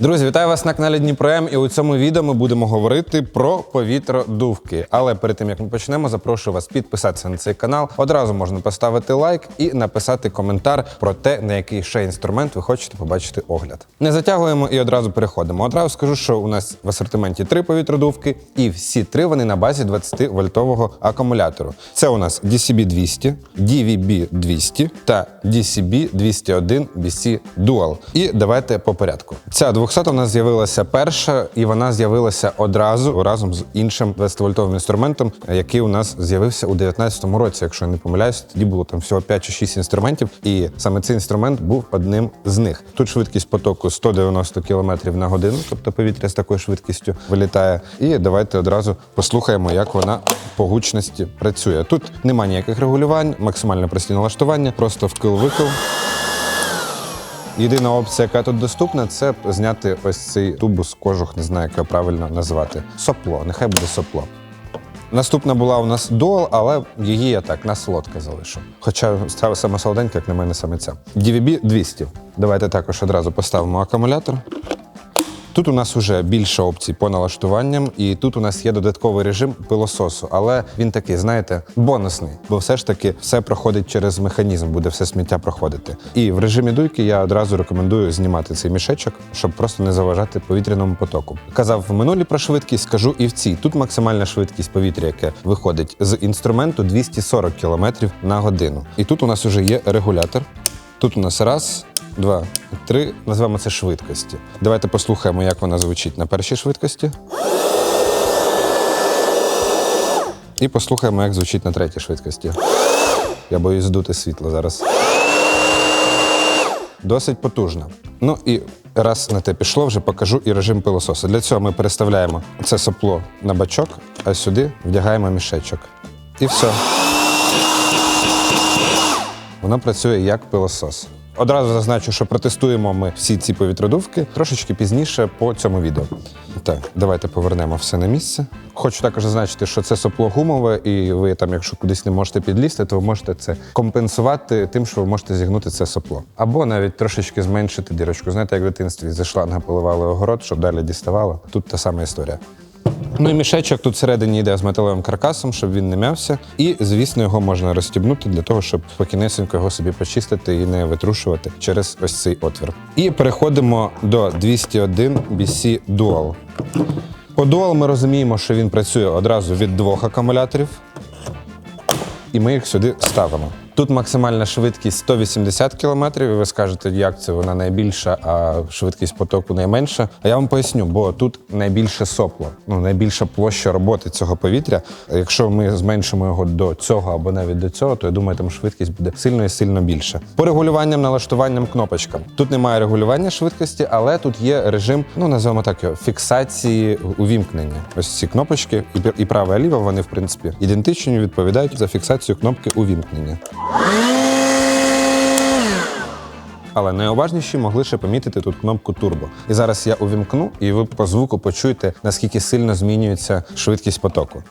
Друзі, вітаю вас на каналі Дніпром. І у цьому відео ми будемо говорити про повітродувки. Але перед тим як ми почнемо, запрошую вас підписатися на цей канал. Одразу можна поставити лайк і написати коментар про те, на який ще інструмент ви хочете побачити огляд. Не затягуємо і одразу переходимо. Одразу скажу, що у нас в асортименті три повітродувки, і всі три вони на базі 20 вольтового акумулятору. Це у нас DCB 200, DVB 200 та DCB 201 BC Dual. І давайте по порядку. Ця 200 у нас з'явилася перша, і вона з'явилася одразу разом з іншим 20-вольтовим інструментом, який у нас з'явився у 2019 році. Якщо я не помиляюсь, тоді було там всього 5 чи 6 інструментів, і саме цей інструмент був одним з них. Тут швидкість потоку 190 км на годину, тобто повітря з такою швидкістю вилітає. І давайте одразу послухаємо, як вона по гучності працює. Тут немає ніяких регулювань, максимально прості налаштування, просто вкил-викил. Єдина опція, яка тут доступна, це зняти ось цей тубус кожух, не знаю, як правильно назвати. Сопло, нехай буде сопло. Наступна була у нас дол, але її я так на солодке залишу. Хоча саме солоденька, як на мене саме ця. DVB 200. Давайте також одразу поставимо акумулятор. Тут у нас вже більше опцій по налаштуванням, і тут у нас є додатковий режим пилососу, але він такий, знаєте, бонусний, бо все ж таки все проходить через механізм, буде все сміття проходити. І в режимі дуйки я одразу рекомендую знімати цей мішечок, щоб просто не заважати повітряному потоку. Казав в минулій про швидкість, скажу і в цій. Тут максимальна швидкість повітря, яке виходить з інструменту 240 км на годину. І тут у нас вже є регулятор. Тут у нас раз, два, три. Назвемо це швидкості. Давайте послухаємо, як вона звучить на першій швидкості. І послухаємо, як звучить на третій швидкості. Я боюсь здути світло зараз. Досить потужно. Ну і раз на те пішло, вже покажу і режим пилососу. Для цього ми переставляємо це сопло на бачок, а сюди вдягаємо мішечок. І все. Воно працює як пилосос. Одразу зазначу, що протестуємо ми всі ці повітродувки трошечки пізніше по цьому відео. Так, давайте повернемо все на місце. Хочу також зазначити, що це сопло гумове, і ви там, якщо кудись не можете підлізти, то ви можете це компенсувати тим, що ви можете зігнути це сопло. Або навіть трошечки зменшити дірочку. Знаєте, як в дитинстві зі шланга поливали огород, щоб далі діставало. Тут та сама історія. Ну і мішечок тут всередині йде з металевим каркасом, щоб він не м'явся. І, звісно, його можна розстібнути для того, щоб спокійнесенько його собі почистити і не витрушувати через ось цей отвір. І переходимо до 201 BC Dual. По Dual ми розуміємо, що він працює одразу від двох акумуляторів, і ми їх сюди ставимо. Тут максимальна швидкість 180 км, і ви скажете, як це вона найбільша, а швидкість потоку найменша. А я вам поясню, бо тут найбільше сопло, ну найбільша площа роботи цього повітря. Якщо ми зменшимо його до цього або навіть до цього, то я думаю, там швидкість буде сильно і сильно більше. По регулюванням, налаштуванням кнопочкам. Тут немає регулювання швидкості, але тут є режим, ну називаємо так його, фіксації увімкнення. Ось ці кнопочки, і права, і ліва, вони в принципі ідентичні, відповідають за фіксацію кнопки увімкнення. Але найуважніші могли ще помітити тут кнопку турбо. І зараз я увімкну, і ви по звуку почуєте, наскільки сильно змінюється швидкість потоку.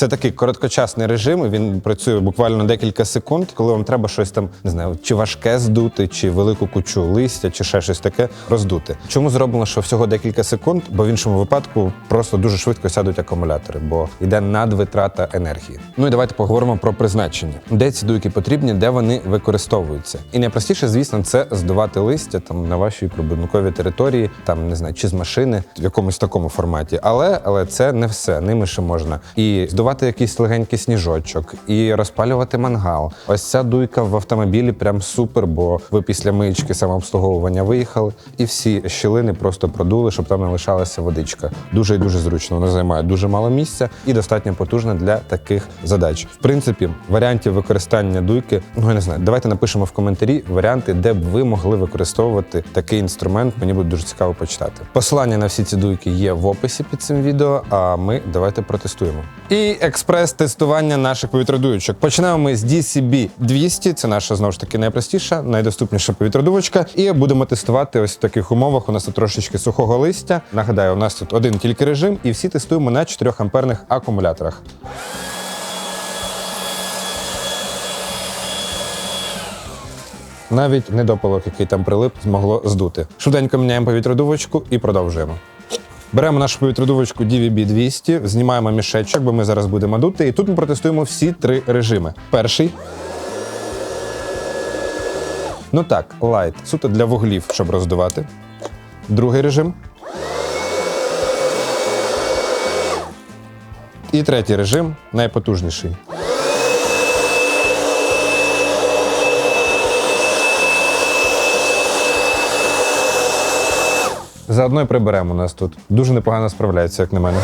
Це такий короткочасний режим. Він працює буквально декілька секунд, коли вам треба щось там не знаю, чи важке здути, чи велику кучу листя, чи ще щось таке роздути. Чому зроблено, що всього декілька секунд? Бо в іншому випадку просто дуже швидко сядуть акумулятори, бо йде надвитрата енергії. Ну і давайте поговоримо про призначення, де ці дуйки потрібні, де вони використовуються. І найпростіше, звісно, це здувати листя там на вашій прибудинковій території, там не знаю, чи з машини в якомусь такому форматі. Але але це не все. Ними ще можна і здувати якийсь легенький сніжочок, і розпалювати мангал. Ось ця дуйка в автомобілі прям супер, бо ви після миєчки самообслуговування виїхали, і всі щілини просто продули, щоб там не лишалася водичка. Дуже і дуже зручно. Вона займає дуже мало місця і достатньо потужна для таких задач. В принципі, варіантів використання дуйки, ну я не знаю. Давайте напишемо в коментарі варіанти, де б ви могли використовувати такий інструмент. Мені буде дуже цікаво почитати. Посилання на всі ці дуйки є в описі під цим відео. А ми давайте протестуємо. І експрес-тестування наших повітродуючок. Почнемо ми з DCB 200. Це наша знову ж таки найпростіша, найдоступніша повітродувочка. І будемо тестувати ось в таких умовах. У нас тут трошечки сухого листя. Нагадаю, у нас тут один тільки режим, і всі тестуємо на 4 амперних акумуляторах. навіть недопалок, який там прилип, змогло здути. Швиденько міняємо повітродувочку і продовжуємо. Беремо нашу повітродувочку DVB 200, знімаємо мішечок, бо ми зараз будемо дути. І тут ми протестуємо всі три режими. Перший. Ну так, лайт, суто для вуглів, щоб роздувати. Другий режим. І третій режим найпотужніший. Заодно і приберемо нас тут. Дуже непогано справляється, як на мене.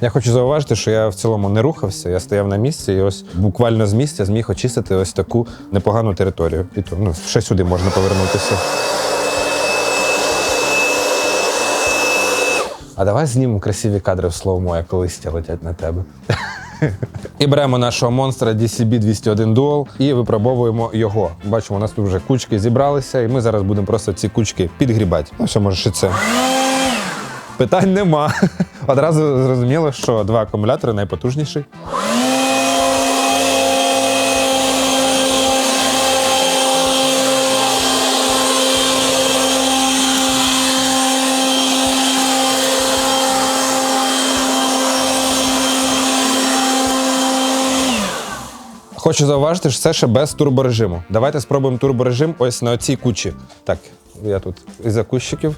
Я хочу зауважити, що я в цілому не рухався, я стояв на місці і ось буквально з місця зміг очистити ось таку непогану територію. І то ну, ще сюди можна повернутися. А давай знімемо красиві кадри в слоумо, як листя летять на тебе. І беремо нашого монстра DCB 201 Dual і випробовуємо його. Бачимо, у нас тут вже кучки зібралися, і ми зараз будемо просто ці кучки підгрібати. Ну, все, може і це. Питань нема. Одразу зрозуміло, що два акумулятори найпотужніші. Хочу зауважити, що це ще без турборежиму. Давайте спробуємо турборежим ось на цій кучі. Так, я тут із-за кущиків.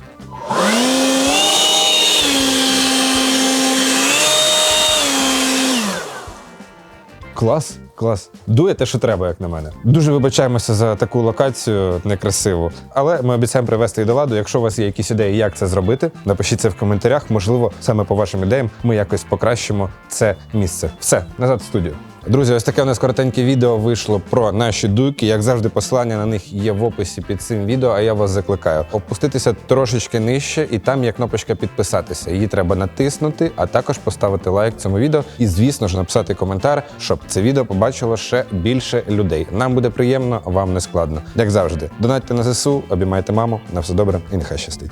Клас, клас. Дує те, що треба, як на мене. Дуже вибачаємося за таку локацію некрасиву. Але ми обіцяємо привести її до ладу. Якщо у вас є якісь ідеї, як це зробити, напишіть це в коментарях. Можливо, саме по вашим ідеям ми якось покращимо це місце. Все, назад в студію. Друзі, ось таке у нас коротеньке відео вийшло про наші дуйки. Як завжди, посилання на них є в описі під цим відео. А я вас закликаю опуститися трошечки нижче, і там є кнопочка підписатися. Її треба натиснути, а також поставити лайк цьому відео. І, звісно ж, написати коментар, щоб це відео побачило ще більше людей. Нам буде приємно, вам не складно. Як завжди, донатьте на ЗСУ, обіймайте маму. На все добре і нехай щастить.